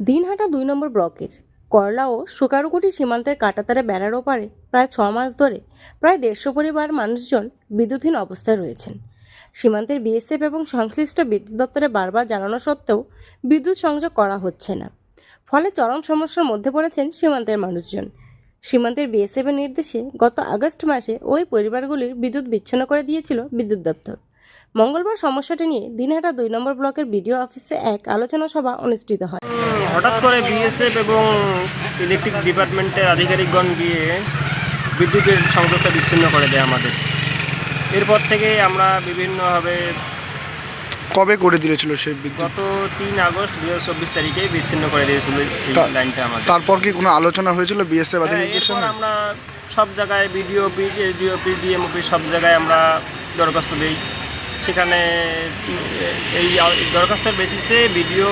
দিনহাটা দুই নম্বর ব্লকের। করলা ও সুকারুকুটি সীমান্তের কাটাতারে বেড়ার ওপারে প্রায় ছ মাস ধরে প্রায় দেড়শো পরিবার মানুষজন বিদ্যুৎহীন অবস্থায় রয়েছেন। সীমান্তের বিএসএফ এবং সংশ্লিষ্ট বিদ্যুৎ দপ্তরে বারবার জানানো সত্ত্বেও বিদ্যুৎ সংযোগ করা হচ্ছে না। ফলে চরম সমস্যার মধ্যে পড়েছেন সীমান্তের মানুষজন। সীমান্তের বিএসএফের নির্দেশে গত আগস্ট মাসে ওই পরিবারগুলির বিদ্যুৎ বিচ্ছিন্ন করে দিয়েছিল বিদ্যুৎ দপ্তর। মঙ্গলবার সমস্যাটি নিয়ে দিনহাটা দুই নম্বর ব্লকের বিডিও অফিসে এক আলোচনা সভা অনুষ্ঠিত হয়। হঠাৎ করে বিএসএফ এবং ইলেকট্রিক ডিপার্টমেন্টের আধিকারিকগণ গিয়ে বিদ্যুতের সংযোগটা বিচ্ছিন্ন করে দেয় আমাদের। এরপর থেকে আমরা বিভিন্নভাবে কবে করে দিয়েছিল সেই বিদ্যুৎ? গত তিন আগস্ট দু হাজার চব্বিশ তারিখে বিচ্ছিন্ন করে দিয়েছিল এই তা- লাইনটা আমাদের। তারপর কি কোনো আলোচনা হয়েছিল বিএসএফ হ্যাঁ, আধিকারিকদের এরপর সঙ্গে? আমরা সব জায়গায় BDO office SDO office DM office সব জায়গায় আমরা দরখাস্ত দিই। সেখানে, এই দরখাস্তের বেসিসে বিডিও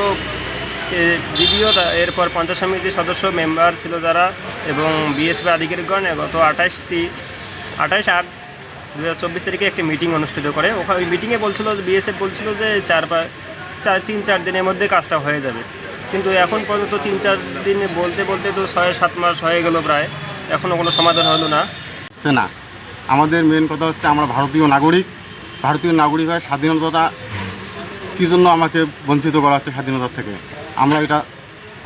বিডিও এরপর পঞ্চায়েত সমিতির সদস্য মেম্বার ছিল যারা এবং বিএসপি আধিকারিকগণ গত আঠাশ তি আঠাশ আট দু তারিখে একটি মিটিং অনুষ্ঠিত করে। ওখানে ওই মিটিংয়ে বলছিল বিএসএফ বলছিল যে চার চার, তিন, চার দিনের মধ্যে কাজটা হয়ে যাবে। কিন্তু এখন পর্যন্ত তিন, চার দিন বলতে বলতে তো ছয়, সাত মাস হয়ে গেল প্রায়। এখনও কোনো সমাধান হলো না। না, আমাদের মেন কথা হচ্ছে আমরা ভারতীয় নাগরিক। ভারতীয় নাগরিক হয়ে স্বাধীনতাটা কী জন্য আমাকে বঞ্চিত করা হচ্ছে স্বাধীনতা থেকে? আমরা এটা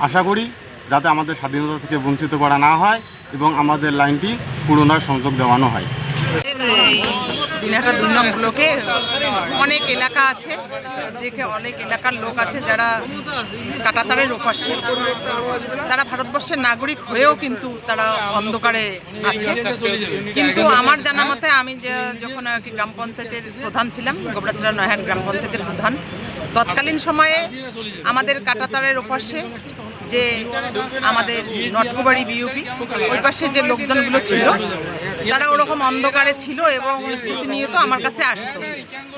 আশা করি যাতে আমাদের স্বাধীনতা থেকে বঞ্চিত করা না হয় এবং আমাদের লাইনটি পুনরায় সংযোগ দেওয়ানো হয়। দিনহাটা দুই নং ব্লকে অনেক এলাকা আছে, যেখানে অনেক এলাকার লোক আছে যারা কাটাতারের ওপাশে। তারা ভারতবর্ষের নাগরিক হয়েও কিন্তু তারা অন্ধকারে আছে। কিন্তু আমার জানা মতে আমি যখন আর কি গ্রাম পঞ্চায়েতের প্রধান ছিলাম গোবরাচড়া নয়হাট গ্রাম পঞ্চায়েতের প্রধান, তৎকালীন সময়ে আমাদের কাটাতারের ওপাশে যে আমাদের নটকুবাড়ি বিউপি ওই পাশে যে লোকজনগুলো ছিল, তারা ওরকম অন্ধকারে ছিল এবং প্রতিনিয়ত আমার কাছে আসতো।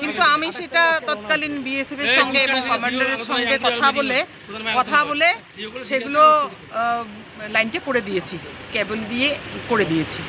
কিন্তু আমি সেটা তৎকালীন বিএসএফের সঙ্গে এবং কমান্ডারের সঙ্গে কথা বলে কথা বলে সেগুলো লাইনটি করে দিয়েছি কেবল দিয়ে করে দিয়েছি।